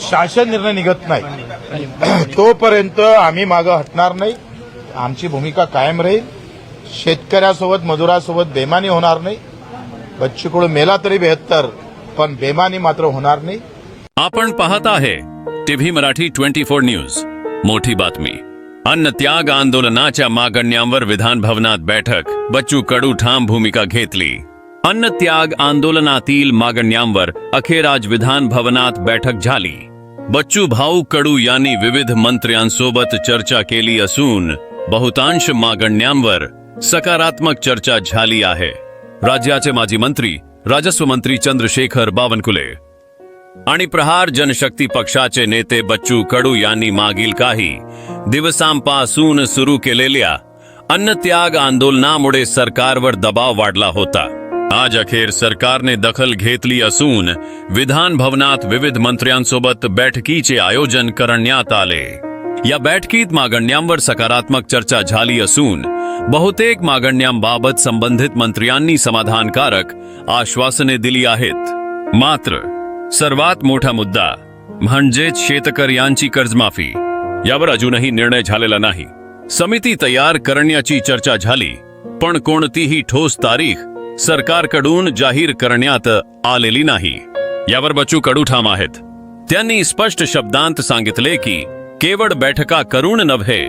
शासन निर्णय निघत नाही. तोपर्यंत आम्ही मागं हटणार नाही. आमची भूमिका कायम राहील. शेतकऱ्यासोबत मजुरासोबत बेमानी होणार नाही. बच्चू मेला तरी बेहत्तर पण बेमानी मात्र होणार नाही. आपण पाहत आहे TV Marathi twenty four news. मोठी बातमी. अन्न त्याग आंदोलनाच्या मागण्यांवर विधान भवनात बैठक. बच्चू कडू ठाम भूमिका घेतली. अन्न त्याग आंदोलनातील मागण्यांवर अखेर आज विधान भवनात बैठक झाली. बच्चू भाऊ कडू यांनी विविध मंत्र्यांसोबत चर्चा केली असून बहुतांश मागण्यांवर सकारात्मक चर्चा झाली आहे. राज्याचे माजी मंत्री राजस्व मंत्री चंद्रशेखर बावनकुले आणि प्रहार जनशक्ती पक्षाचे नेते बच्चू कडू यांनी मागील काही दिवसांपासून सुरू केलेल्या अन्नत्याग आंदोलनामुळे सरकारवर दबाव वाढला होता. आज अखेर सरकारने दखल घेतली असून विधान भवनात विविध मंत्र्यांसोबत बैठकीचे आयोजन करण्यात आले. या बैठकीत मागण्यांवर सकारात्मक चर्चा झाली असून बहुतेक मागण्यांबाबत संबंधित मंत्र्यांनी समाधानकारक आश्वासने दिली आहेत. मात्र सर्वात मोठा मुद्दा म्हणजेच शेतकऱ्यांची कर्जमाफी. यावर अजूनही निर्णय झालेला नाही. समिती तयार करण्याची चर्चा झाली पण कोणतीही ठोस तारीख सरकारकडून जाहीर करण्यात आलेली नाही. यावर बच्चू कडू ठाम आहेत. त्यांनी स्पष्ट शब्दांत सांगितले की केवळ बैठका करून नव्हे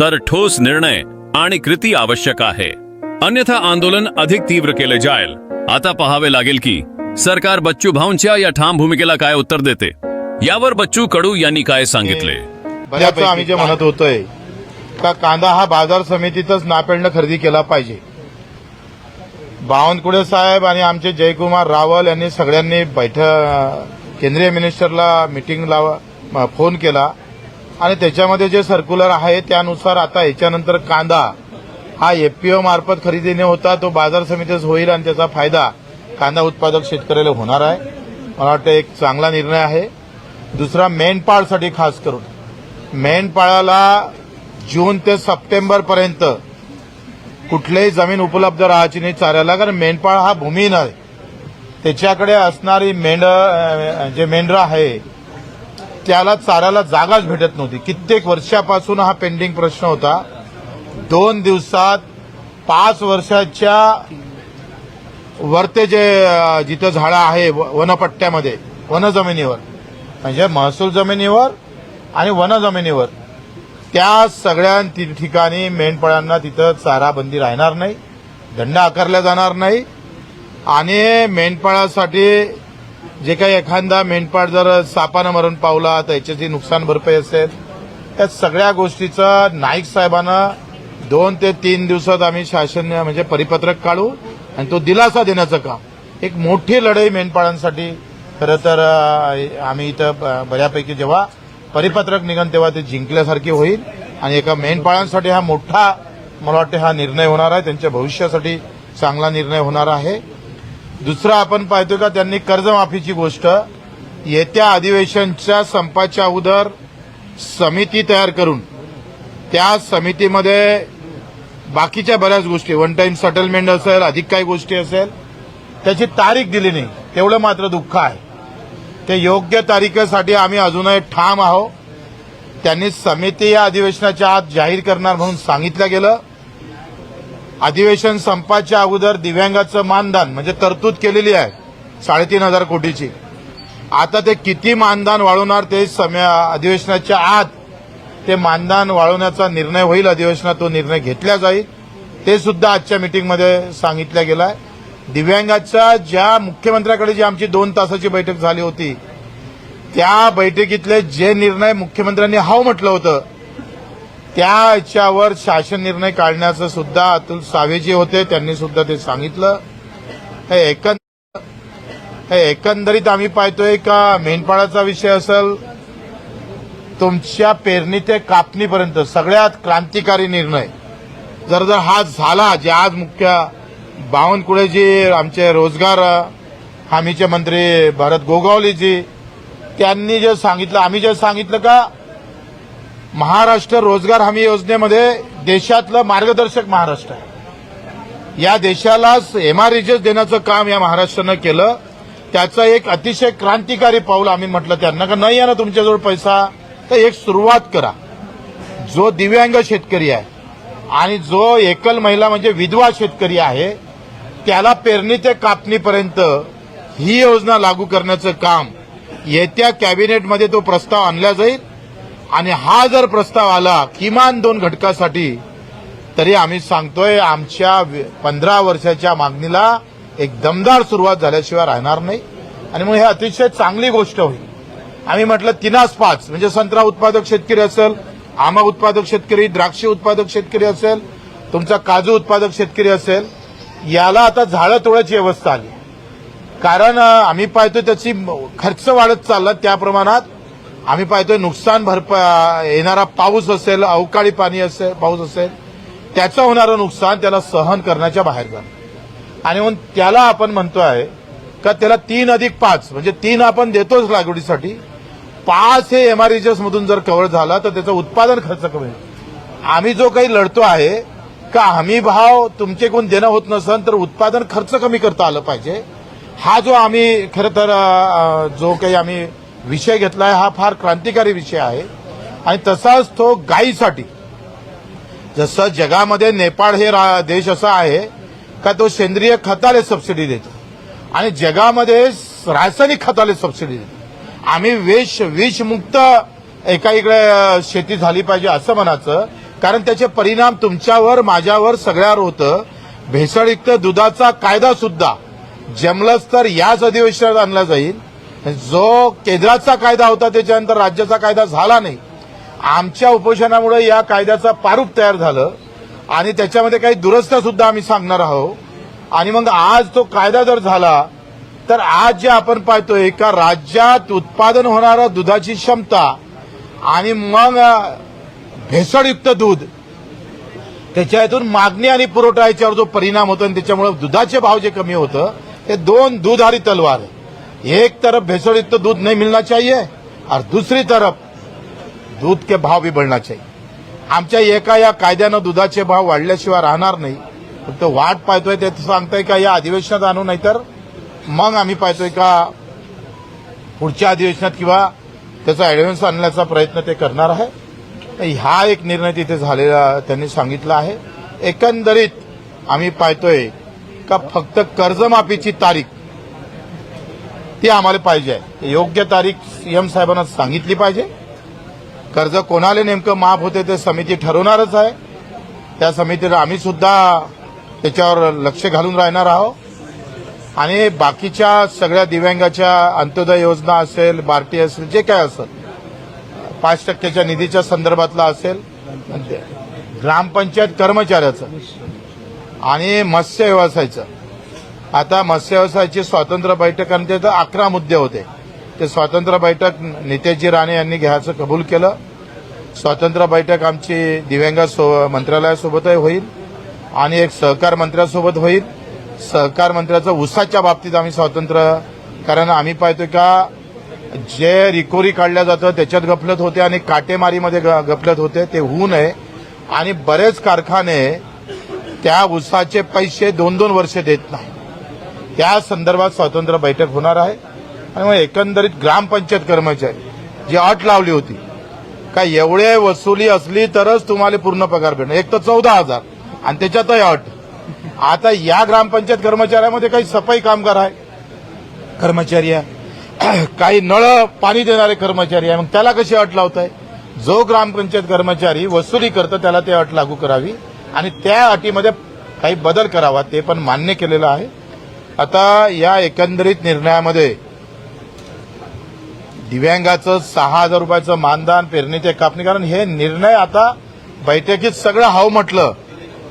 तर ठोस निर्णय आणि कृती आवश्यक आहे. अन्यथा आंदोलन अधिक तीव्र केले जाईल. आता पहावे लागेल की सरकार बच्चू भाऊंच्या या ठाम भूमिकेला काय उत्तर देते? यावर बच्चू कडू यांनी काय सांगितले? बऱ्याच आम्ही जे म्हणत होतोय का कांदा हा बाजार समितीतच नापेडनं खरेदी केला पाहिजे. बावनकुळे साहेब आणि आमचे जयकुमार रावल यांनी सगळ्यांनी बैठक केंद्रीय मिनिस्टरला मिटिंगला लावा फोन केला. आणि त्याच्यामध्ये जे सर्क्युलर आहे त्यानुसार आता याच्यानंतर कांदा हा एफपीओ मार्फत खरेदीने होता तो बाजार समितीच होईल आणि त्याचा फायदा कांदा उत्पादक शेतकऱ्याला होणार आहे. मला वाटतं एक चांगला निर्णय आहे. दुसरा मेंढपाळसाठी खास करून. मेंढपाळाला जून ते सप्टेंबरपर्यंत कुठलीही जमीन उपलब्ध राहायची नाही चाऱ्याला कारण मेंढपाळ हा भूमीहीन आहे. त्याच्याकडे असणारी मेंढ जे मेंढरं आहे त्याला चाऱ्याला जागाच भेटत नव्हती. कित्येक वर्षापासून हा पेंडिंग प्रश्न होता. दोन दिवसात पाच वर्षाच्या वरते जे जिथं झाडं आहे व- वनपट्ट्यामध्ये वन जमिनीवर म्हणजे महसूल जमिनीवर आणि वन जमिनीवर त्या सगळ्या ठिकाणी मेंढपाळांना तिथं चाराबंदी राहणार नाही दंड आकारला जाणार नाही. आणि मेंढपाळासाठी जे काही एखादा मेंढपाळ जर सापानं मरण पावला तर याच्याची नुकसान भरपाई असेल त्या सगळ्या गोष्टीचं नाईक साहेबांना दोन ते तीन दिवसात आम्ही शासन म्हणजे परिपत्रक काढू आणि तो दिलासा देण्याचं काम. एक मोठी लढाई मेंढपाळांसाठी. खरं तर आम्ही इथं ब- बऱ्यापैकी जेव्हा परिपत्रक निघन तेव्हा ते जिंकल्यासारखी होईल. आणि एका मेंढपाळांसाठी हा मोठा मला वाटते हा निर्णय होणार आहे. त्यांच्या भविष्यासाठी चांगला निर्णय होणार आहे. दुसरं आपण पाहतो का त्यांनी कर्जमाफीची गोष्ट येत्या अधिवेशनच्या संपाच्या अगोदर समिती तयार करून त्या समितीमध्ये बाकीच्या बऱ्याच गोष्टी वन टाइम सेटलमेंट असेल अधिक काही गोष्टी असेल त्याची तारीख दिली नाही. तेवढं मात्र दुःख आहे. ते योग्य तारीखेसाठी आम्ही अजूनही ठाम आहोत. त्यांनी समिती या अधिवेशनाच्या आत जाहीर करणार म्हणून सांगितलं गेलं. अधिवेशन संपाच्या अगोदर दिव्यांगाचं मानधन म्हणजे तरतूद केलेली आहे साडेतीन हजार कोटीची. आता ते किती मानधन वाढवणार ते अधिवेशनाच्या आत ते मानधन वाढवण्याचा निर्णय होईल अधिवेशनात तो निर्णय घेतला जाईल. ते सुद्धा आजच्या मिटिंगमध्ये सांगितलं गेलं आहे दिव्यांगाच्या ज्या मुख्यमंत्र्याकडे जी आमची दोन तासाची बैठक झाली होती त्या बैठकीतले जे निर्णय मुख्यमंत्र्यांनी हाव म्हटलं होतं त्या याच्यावर शासन निर्णय काढण्याचं सुद्धा अतुल सावेजी होते त्यांनी सुद्धा ते सांगितलं. हे एकंद हे एकंदरीत आम्ही पाहतोय का मेंढपाळाचा विषय असेल तुमच्या पेरणी ते कापणीपर्यंत सगळ्यात क्रांतिकारी निर्णय. जर जर हा झाला जे आज मुख्य बावनकुळेजी आमचे रोजगार हमीचे मंत्री भरत गोगावलेजी त्यांनी जे सांगितलं आम्ही जे सांगितलं का महाराष्ट्र रोजगार हमी योजनेमध्ये देशातलं मार्गदर्शक महाराष्ट्र आहे. या देशाला एमआरईजेस देण्याचं काम या महाराष्ट्रानं केलं. त्याचं एक अतिशय क्रांतिकारी पाऊल आम्ही म्हटलं त्यांना का नाही आहे ना तुमच्याजवळ पैसा तर एक सुरुवात करा. जो दिव्यांग शेतकरी आहे आणि जो एकल महिला म्हणजे विधवा शेतकरी आहे त्याला पेरणी ते कापणीपर्यंत ही योजना लागू करण्याचं काम येत्या कॅबिनेटमध्ये तो प्रस्ताव आणला जाईल. आणि हा जर प्रस्ताव आला किमान दोन घटकासाठी तरी आम्ही सांगतोय आमच्या पंधरा वर्षाच्या मागणीला एक दमदार सुरुवात झाल्याशिवाय राहणार नाही. आणि मग हे अतिशय चांगली गोष्ट होईल. आम्ही म्हटलं तिनास पाच म्हणजे संत्रा उत्पादक शेतकरी असेल आंबा उत्पादक शेतकरी द्राक्ष उत्पादक शेतकरी असेल तुमचा काजू उत्पादक शेतकरी असेल याला आता झाडं तोडायची व्यवस्था आली. कारण आम्ही पाहतोय त्याची खर्च वाढत चालला. त्या प्रमाणात आम्ही पाहतोय नुकसान भरपा येणारा पाऊस असेल अवकाळी पाणी असेल पाऊस असेल त्याचं होणारं नुकसान त्याला सहन करण्याच्या बाहेर जाणं. आणि म्हणून त्याला आपण म्हणतोय का त्याला तीन अधिक पाच म्हणजे तीन आपण देतोच लागवडीसाठी. पाच हे एमआरएचएस मधून जर कव्हर झाला तर त्याचं उत्पादन खर्च कमी होईल. आम्ही जो काही लढतो आहे का हमी भाव तुमचे देणं होत नसन तर उत्पादन खर्च कमी करता आलं पाहिजे. हा जो आम्ही खरं तर जो काही आम्ही विषय घेतलाय हा फार क्रांतिकारी विषय आहे. आणि तसाच तो गायीसाठी. जसं जगामध्ये नेपाळ हे रा- देश असा आहे का तो सेंद्रिय खताला सबसिडी देतो. आणि जगामध्ये रासायनिक खताला सबसिडी देतो. आम्ही विष विषमुक्त एका इकडे शेती झाली पाहिजे असं म्हणायचं कारण त्याचे परिणाम तुमच्यावर माझ्यावर सगळ्यावर होतं. भेसळयुक्त दुधाचा कायदा सुद्धा जमलंच तर याच अधिवेशनात आणला जाईल. जो केंद्राचा कायदा होता त्याच्यानंतर राज्याचा कायदा झाला नाही. आमच्या उपोषणामुळे या कायद्याचा प्रारूप तयार झालं आणि त्याच्यामध्ये काही दुरस्त्या सुद्धा आम्ही सांगणार आहोत. आणि मग आज तो कायदा जर झाला तर आज जे आपण पाहतोय का राज्यात उत्पादन होणारं दुधाची क्षमता आणि मग भेसळयुक्त दूध. त्याच्यातून मागणी आणि पुरवठा याच्यावर जो परिणाम होतो आणि त्याच्यामुळे दुधाचे भाव जे कमी होतं ते दोन दूधारी तलवार. एक तरफ भेसळयुक्त दूध नहीं मिलना चाहिए और दूसरी तरफ दूध के भाव भी बढ़ना चाहिए. आमच्या एका या कायद्यानं दुधाचे भाव वाढल्याशिवाय राहणार नाही. फक्त वाट पाहतोय ते सांगताय का या अधिवेशनात आणू नाहीतर मग आम्ही पाहतोय का पुढच्या अधिवेशनात किंवा त्याचा ॲडव्हान्स आणण्याचा प्रयत्न ते करणार आहे? हा एक निर्णय तिथे झालेला त्यांनी सांगितला आहे. एकंदरीत आम्ही पाहतोय का फक्त कर्जमाफीची तारीख ती आम्हाला पाहिजे आहे. योग्य तारीख सीएम साहेबांना सांगितली पाहिजे. कर्ज कोणाला नेमकं माफ होते ते समिती ठरवणारच आहे. त्या समितीला आम्ही सुद्धा त्याच्यावर लक्ष घालून राहणार आहोत. आणि बाकीच्या सगळ्या दिव्यांगाच्या अंत्योदय योजना असेल बार्टी असेल जे काय असेल पाच टक्क्याच्या निधीच्या संदर्भातला असेल म्हणजे ग्रामपंचायत कर्मचाऱ्याचं आणि मत्स्य व्यवसायाचं. आता मत्स्य व्यवसायाची स्वातंत्र्य बैठक आणि तिथं अकरा मुद्दे होते. ते स्वातंत्र्य बैठक नितेशजी राणे यांनी घ्यायचं कबूल केलं. स्वातंत्र्य बैठक आमची दिव्यांग सो मंत्रालयासोबतही होईल आणि एक सहकार मंत्र्यासोबत होईल. सहकार मंत्र्याचं उसाच्या बाबतीत आम्ही स्वातंत्र्य कारण आम्ही पाहतोय का जे रिकोरी काढल्या जातं त्याच्यात गफलत होते आणि काटेमारीमध्ये ग- गफलत होते ते होऊ नये. आणि बरेच कारखाने त्या उसाचे पैसे दोन दोन वर्ष देत नाही त्या संदर्भात स्वातंत्र्य बैठक होणार आहे. आणि मग एकंदरीत ग्रामपंचायत कर्मचारी जी अट लावली होती का एवढे वसुली असली तरच तुम्हाला पूर्ण पगार भेटणार. एक तर चौदा हजार आणि त्याच्यातही अट. आता या ग्रामपंचायत कर्मचाऱ्यामध्ये काही सफाई कामगार आहे? कर्मचारी आहे. काही नळ पाणी देणारे कर्मचारी आहे. मग त्याला कशी अट लावताय? जो ग्रामपंचायत कर्मचारी वसुली करतो त्याला ते अट लागू करावी आणि त्या अटीमध्ये काही बदल करावा ते पण मान्य केलेलं आहे. आता या एकंदरीत निर्णयामध्ये दिव्यांगाचं सहा हजार रुपयाचं मानधन पेरणी ते कापणी कारण हे निर्णय आता बैठकीत सगळं हाव म्हटलं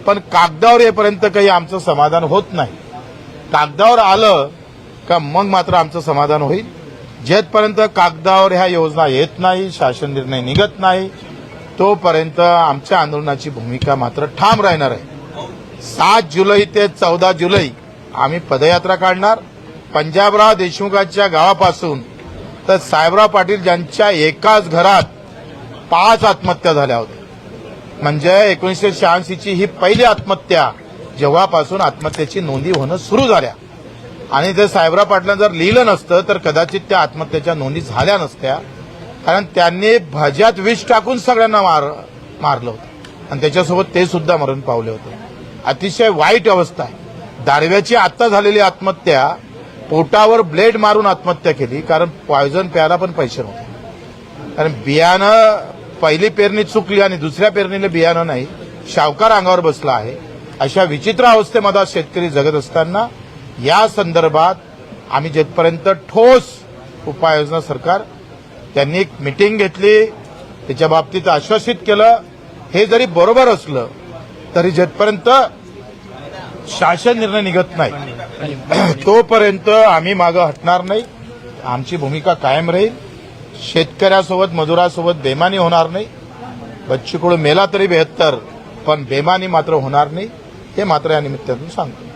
पण कागदावर येपर्यंत काही आमचं समाधान होत नाही. कागदावर आलं का मग मात्र आमचं समाधान होईल? जेथपर्यंत कागदावर ह्या योजना येत नाही शासन निर्णय निघत नाही तोपर्यंत आमच्या आंदोलनाची भूमिका मात्र ठाम राहणार आहे. सात जुलै ते चौदा जुलै आम्ही पदयात्रा काढणार. पंजाबराव देशमुखांच्या गावापासून तर साहेबराव पाटील ज्यांच्या एकाच घरात पाच आत्महत्या झाल्या होत्या. म्हणजे एकोणीसशे शहाऐंशीची ही पहिली आत्महत्या जेव्हापासून आत्महत्येची नोंदी होणं सुरू झाल्या. आणि ते साहेबराव पाटलांना जर लिहिलं नसतं तर कदाचित त्या आत्महत्येच्या नोंदी झाल्या नसत्या. कारण त्यांनी भज्यात विष टाकून सगळ्यांना मार मारलं होतं. आणि त्याच्यासोबत ते सुद्धा मरण पावले होते. अतिशय वाईट अवस्था आहे. दारव्याची आत्ता झालेली आत्महत्या पोटावर ब्लेड मारून आत्महत्या केली कारण पॉयझन प्यायला पण पैसे नव्हते. कारण बियाणं पहिली पेरणी चुकली आणि दुसऱ्या पेरणीला बियाणं नाही शावकार अंगावर बसला आहे. अशा विचित्र अवस्थेमध्ये शेतकरी जगत असताना या संदर्भात आम्ही जेथपर्यंत ठोस उपाययोजना सरकार त्यांनी एक मिटिंग घेतली त्याच्या बाबतीत आश्वासित केलं हे जरी बरोबर असलं तरी जेथपर्यंत शासन निर्णय निघत नाही तोपर्यंत आम्ही मागं हटणार नाही. आमची भूमिका कायम राहील. शेतकऱ्यासोबत मजुरासोबत बेमानी होणार नाही. बच्चीकुळ मेला तरी बेहत्तर पण बेमानी मात्र होणार नाही. हे मात्र या निमित्तातून सांगतो.